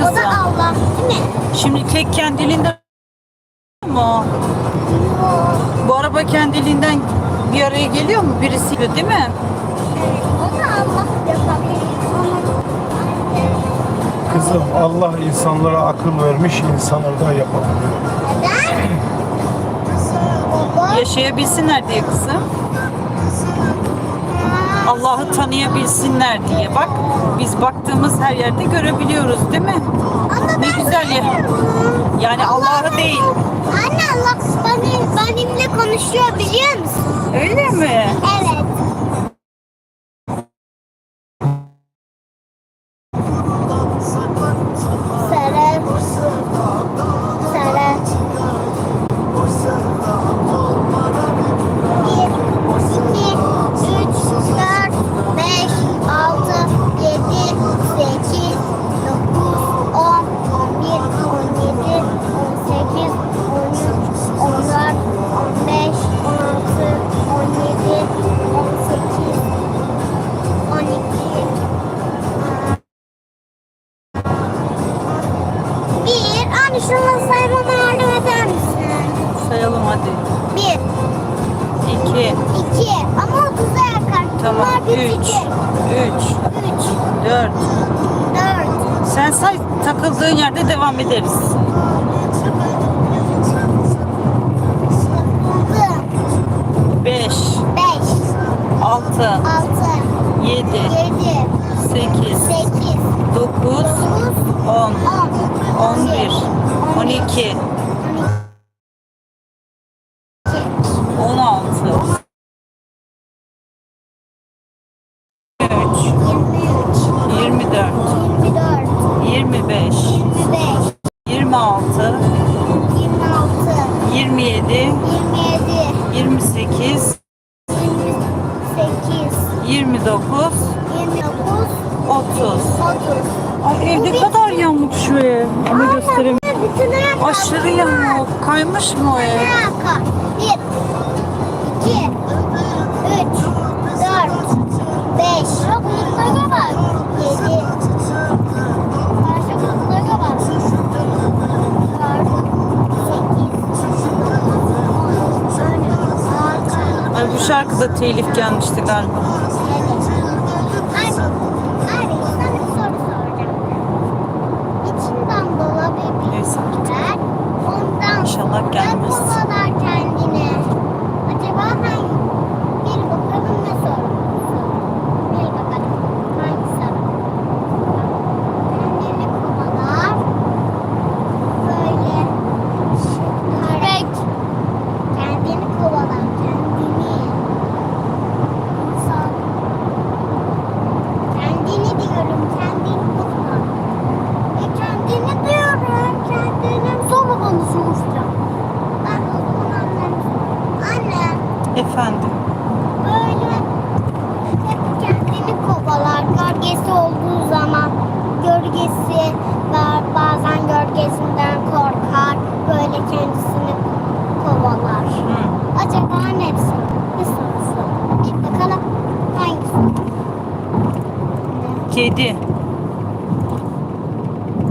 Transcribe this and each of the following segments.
O da kızım? Allah değil mi? Şimdi tek kendiliğinden mu? Bu araba kendiliğinden bir araya geliyor mu? Birisi değil mi? Evet. O da Allah yapabilir. Kızım Allah insanlara akıl vermiş, insanlar da yapabiliyor. Neden? Yaşayabilsinler diye kızım. Allah'ı tanıyabilsinler diye. Bak biz baktığımız her yerde görebiliyoruz değil mi? Ama Ne güzel ya. Yani Allah'ı değil. Anne Allah benim, benimle konuşuyor biliyor musun? Öyle mi? Evet. Anne şunu saymama yardım eder misin? Sayalım hadi. Bir, İki. iki, ama otuza yakar. Tamam. Bunlar Üç. iki. Üç. Üç, Dört. dört, Sen say takıldığın yerde devam ederiz. Beş. beş, Altı. altı, Yedi. yedi, Sekiz. Dokuz. On. on, bir. On iki. On altı. Üç. yirmi dört. yirmi. Yirmi dokuz, Otuz. otuz. Ay ev ne kadar yamuk şu ev. Ama göstereyim. Aşırı yamuk. Kaymış mı o ev? Bir, iki, üç, dört, beş. Yedi. Ay bu şarkıda telif gelmişti galiba. Evet. Abi, abi sana bir soru soracağım. İçinden dolabilir Neyse. Ben ondan İnşallah gelmez. ne kovalar kendine? Acaba hangi? Bir bakalım ne soru? Bir bakalım. Hangi soru? Kendini kovalar. Böyle. Korrekt. Kendini kovalar. Kendini. İnsan. Kendini diyorum. Kendini kovalar. E kendini diyorum. Kendini. Sonra bana soracağım. Ben o zaman annem. Anne. Efendim. Böyle hep kendini kovalar. Gölgesi olduğu zaman gölgesi. Bazen gölgesinden korkar. Böyle kendisini kovalar. Hı. Acaba hepsi? Bir sorusu. Bir bakalım hangisi? Kedi.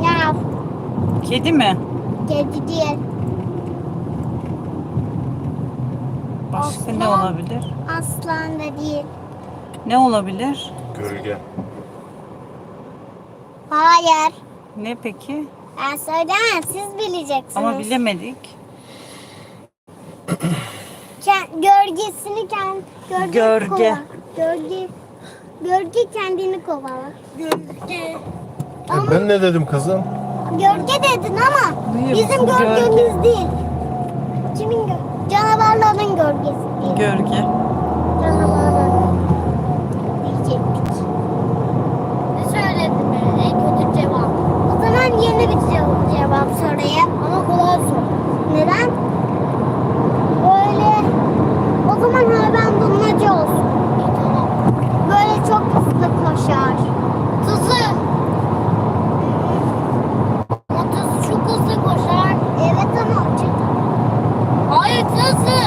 Ya Kedi mi? kedi değil. Başka ne Aslan. olabilir? Aslan da değil. Ne olabilir? Gölge. Hayır. Ne peki? Ben söylemem. Siz bileceksiniz. Ama bilemedik. Ken- gölgesini kend, gölge Gölge. kovar. Gölge. Gölge kendini kovalar. Gölge. Ama E ben ne dedim kızım? gölge dedin ama Hayır, bizim gölge. gölgemiz değil. Kimin gö Canavarların gölgesi. Gölge. Canavarların. Diyecektik. Ne söyledin be? En kötü cevap. O zaman yeni bir cevap, cevap sorayım ama kolay sor. Neden? Böyle o zaman hayvan bulmaca olsun. Böyle çok hızlı koşar. Hızlı. O hızlı çok hızlı koşar. Evet ama çita. Hayır hızlı.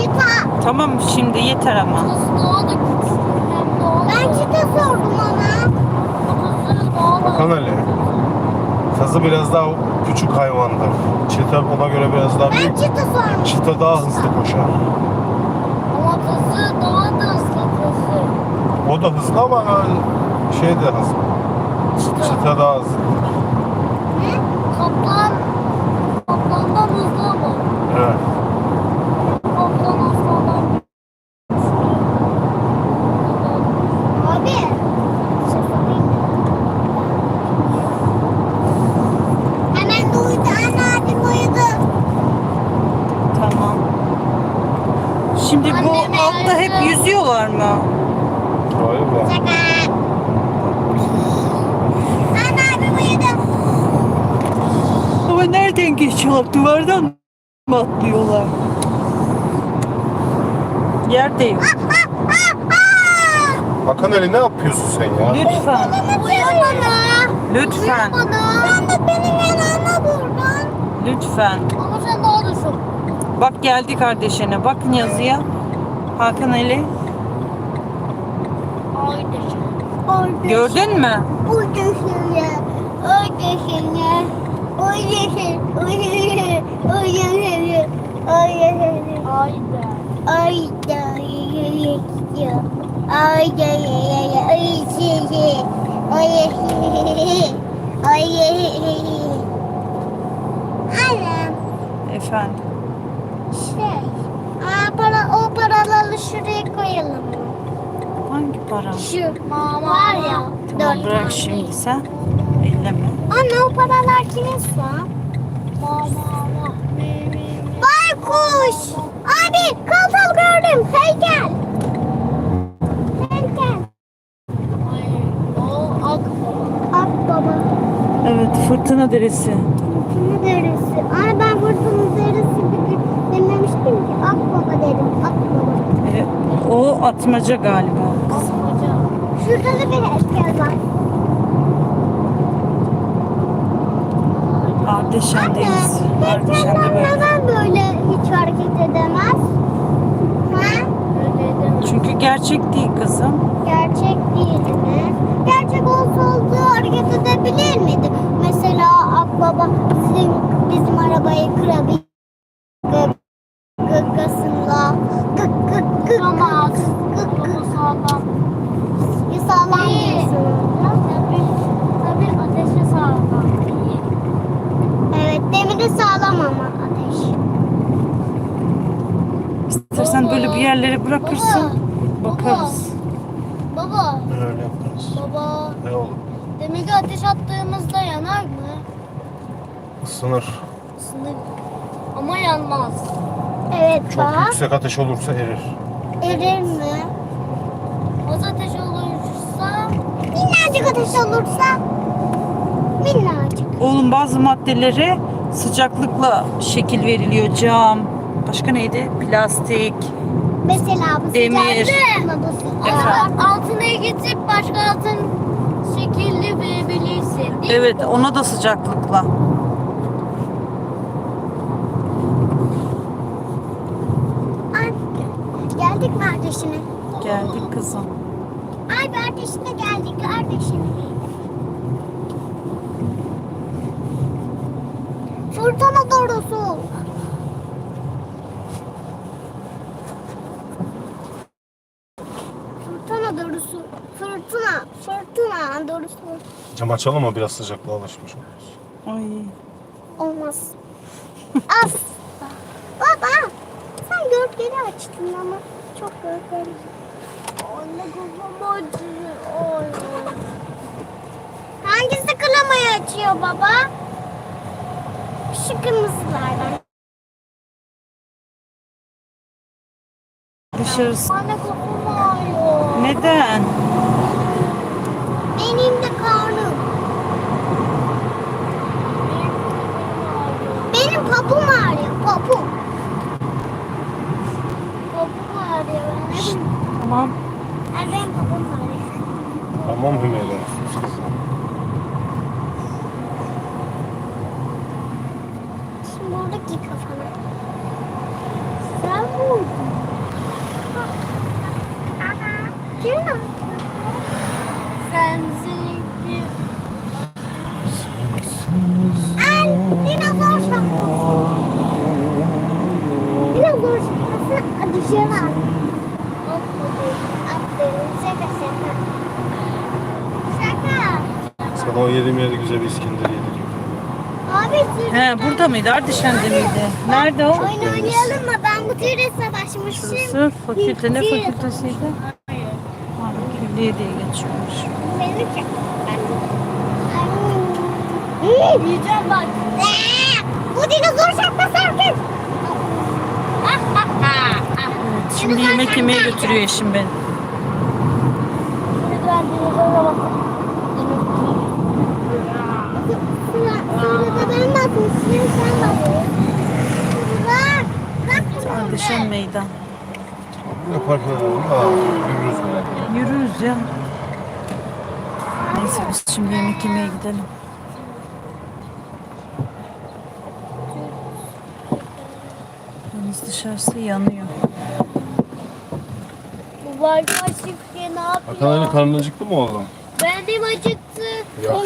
Çita. Tamam şimdi yeter ama. Hızlı daha da güçlü. Ben çita sordum ona. Hızlı daha da Bakan Ali. Hızlı biraz daha küçük hayvandır. Çita ona göre biraz daha Ben büyük. çıta sormuştum. Çita daha hızlı koşar. Ama hızlı daha da hızlı hızlı. O da hızlı ama şey de hızlı. Çita daha hızlı. Ne? Kaplan. Kaplandan hızlı ama. Evet. Kaplan aslandan. Abi. bir şey sorayım mı? Hemen de uyudu. Anne abim uyudu. Tamam. Şimdi bu Annem altta hep nerede? yüzüyorlar mı? Hayır be. Şaka. Anne abim uyudu. Ama geçiyorlar? Duvardan mı atlıyorlar? Yerde yok. Hakan Ali ne yapıyorsun sen ya? Lütfen. Uyu bana. Lütfen. Uyu bana. Sen de benim yanıma buradan. Lütfen. Ama sen daha da çok. Bak geldi kardeşine. Bakın yazıya. Hakan Ali. Haydi. Gördün mü? Uydusunu. Uydusunu. Uydusunu. Uydusunu. Efendim. Şey. Aa, para, o paraları şuraya koyalım. Hangi para? Şu mama var ya. Tamam bırak tane. şimdi sen. Elleme. Anne o paralar kimin su? Mama. Baykuş. Abi kartal gördüm. Heykel. Heykel. O. Evet fırtına deresi. Fırtına deresi. Anne ben fırtına deresi dememiştim ki. Akbaba dedim. Akbaba. E, o atmaca galiba. Akbaca. Şurada da bir heykel var. Heykeller böyle. neden böyle hiç hareket edemez? Ha? Çünkü gerçek değil kızım. Gerçek değil mi? Gerçek olsaydı hareket edebilir miydi? Mesela Akbaba bizim, bizim arabayı kırabilir. Gık gıkkasınla. Gık gık gık. Kıramaz. Gık gık. sağlam. Sağlam Demiri sağlam ama ateş. İstersen böyle bir yerlere bırakırsın. Baba. Bakarız. Baba. Öyle yaparız. Baba. Ne olur? Demiri ateş attığımızda yanar mı? Isınır. Sınır. Ama yanmaz. Evet Çok yüksek ateş olursa erir. Erir mi? Az ateş olursa? Minnacık ateş olursa? Minnacık. Oğlum bazı maddelere sıcaklıkla şekil veriliyor. Cam. Başka neydi? Plastik. Mesela bu Demir. sıcaklık? Efendim? Altına getirip başka altın şekilli verebilirsin. değil? Evet ona da sıcaklıkla. Ay, geldik kardeşine. Geldik kızım. Ay kardeşine geldik kardeşine. Fırtına doğrusu. Fırtına doğrusu. Fırtına. Fırtına doğrusu. Cam açalım mı biraz sıcaklığa alışmış oluruz. Ay. Olmaz. As. Baba. Sen gölgeli açtın ama çok gölgeli. Anne kafam acıyor. Ay. Hangisi klimayı açıyor baba? Şu kırmızılardan. Dışarısı. Anne kafam ağrıyor. Neden? Benim de karnım. Benim papum ağrıyor. Papum. Papum ağrıyor. benim. Tamam. Ay, Benim papum ağrıyor. Tamam Hümeyra. Şimdi oradaki kafana. Sen vurdun. Kim mi? Sen zeki. Sabah yediğim yerde güzel bir İskender yedik. Abi He burada mıydı? Ardişen'de miydi? Nerede o? oyun oynayalım mı? Ben bu türe savaşmıştım. Şurası fakülte ne fakültesiydi? Ha, külliye diye geçiyormuş. Beni çek. Ben- Yiyeceğim bak. Ee, Bu dinozor şapkası. Evet, şimdi yemek yemeye götürüyor eşim beni. Şimdi ben dinozora bakayım. Ardişen meydan. Ne park edelim? Yürürüz. Yürürüz ya. Neyse biz şimdi yemek yemeye gidelim. Deniz dışarısı yanıyor. Bu Wi-Fi şifre ne yapıyor? Ali karnın acıktı mı oğlum? Benim acıktı. Ya